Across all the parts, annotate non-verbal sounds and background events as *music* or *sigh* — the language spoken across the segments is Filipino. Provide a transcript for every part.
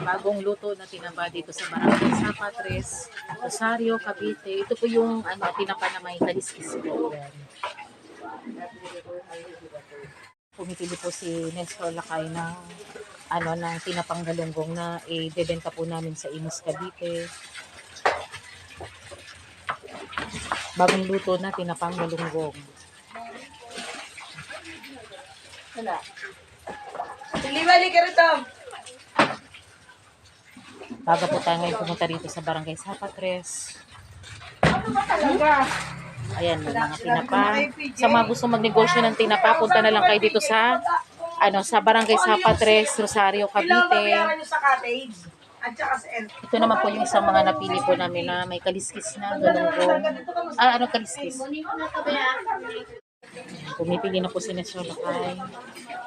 bagong luto na tinapa dito sa Barangay Zapatres, Rosario, Cavite. Ito po yung ano, tinapa na may kaliskis po. Pumipili po si Nestor Lakay ng ano ng tinapang galunggong na i-debenta po namin sa Imus Cavite. Bagong luto na tinapang galunggong. Wala. Liwali ka rito. Baga po tayo ngayon pumunta dito sa Barangay Zapatres. Ano ba talaga? Ayan, may mga tinapa. Sa mga gusto magnegosyo ng tinapa, punta na lang kayo dito sa ano sa Barangay Zapatres, Rosario, Cavite. Ito naman po yung isang mga napili po namin na may kaliskis na galunggong. Ah, ano kaliskis? Pumipili na po si Nestor Lakay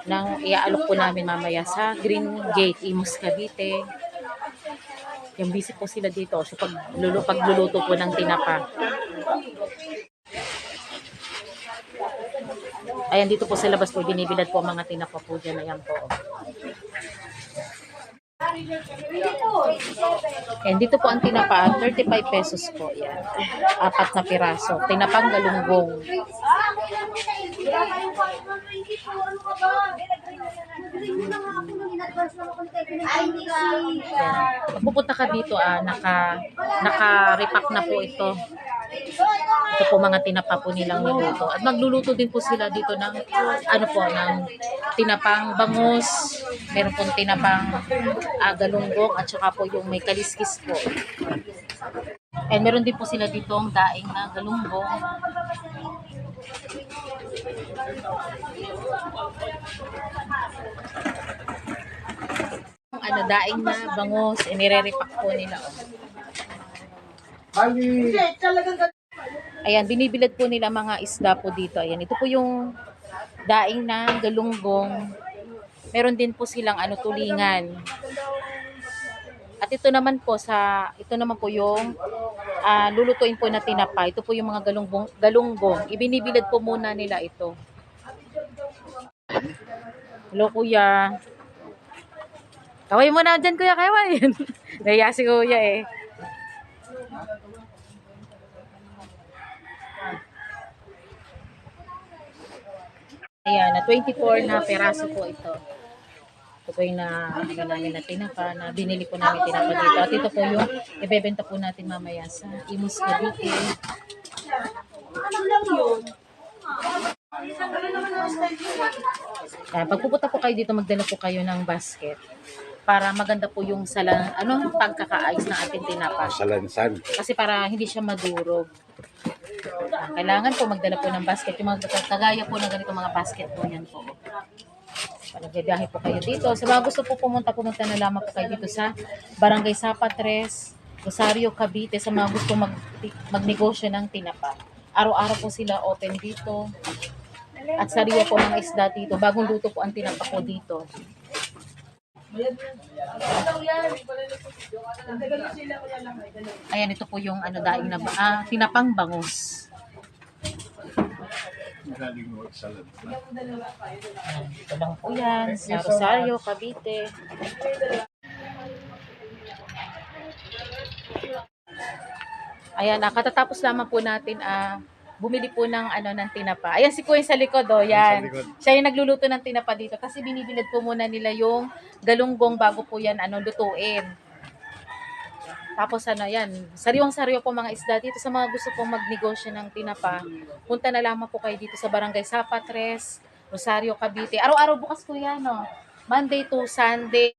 ng iaalok po namin mamaya sa Green Gate, Imus, Cavite. Yung busy po sila dito. So, pag, lulu, pagluluto po ng tinapa. Ayan, dito po sa labas po, binibilad po mga tinapa po dyan. Ayan po. Ayan, dito po ang tinapa, 35 pesos po. Yan. Apat na piraso. Tinapang galunggong. Pag pupunta ka dito, ah, naka, naka-repack na po ito. Ito po mga tinapa po nilang niluto. At magluluto din po sila dito ng, ano po, ng tinapang bangus, meron pong tinapang ah, galunggong, at saka po yung may kaliskis po. And meron din po sila dito ang daing na galunggong. Ano, daing na bangus, inire-repack po nila. oh. Ayan, binibilad po nila mga isda po dito. Ayan, ito po yung daing na galunggong. Meron din po silang ano tulingan. At ito naman po sa ito naman po yung ah, lulutuin po na tinapa. Ito po yung mga galunggong galunggong. Ibinibilad po muna nila ito. Hello kuya. Kaway mo na dyan kuya, kaway. *laughs* Naya si kuya eh. Ayan, na 24 na peraso po ito. Ito po yung na, ano namin na tinapa, na binili po namin tinapa dito. At ito po yung ibebenta po natin mamaya sa Imus Cavite. Ano lang yun? Ayan, pag pupunta po kayo dito, magdala po kayo ng basket para maganda po yung sala, ano, pagkakaayos ng ating tinapa. Salansan. Kasi para hindi siya madurog. Ah, Kailangan po magdala po ng basket. Yung mga kagaya po ng ganito mga basket po yan po. Para biyahe po kayo dito. Sa mga gusto po pumunta, pumunta na lamang po kayo dito sa Barangay Zapatres, Rosario, Cavite. Sa mga gusto mag, magnegosyo ng tinapa. Araw-araw po sila open dito. At sariwa po mga isda dito. Bagong luto po ang tinapa po dito. Ayan, ito po yung ano daing na ah, tinapang bangus. Galing mo. Ayan, ito lang po yan sa Rosario, Cavite. Ayan, ah, katatapos lamang po natin ah, bumili po ng ano ng tinapa. Ayan si Kuya sa likod oh, yan. Likod. Siya yung nagluluto ng tinapa dito kasi binibilad po muna nila yung galunggong bago po yan ano lutuin. Tapos ano yan, sariwang-sariwa po mga isda dito sa mga gusto pong magnegosyo ng tinapa. Punta na lamang po kayo dito sa Barangay Zapatres, Rosario, Cavite. Araw-araw bukas po yan, no? Monday to Sunday.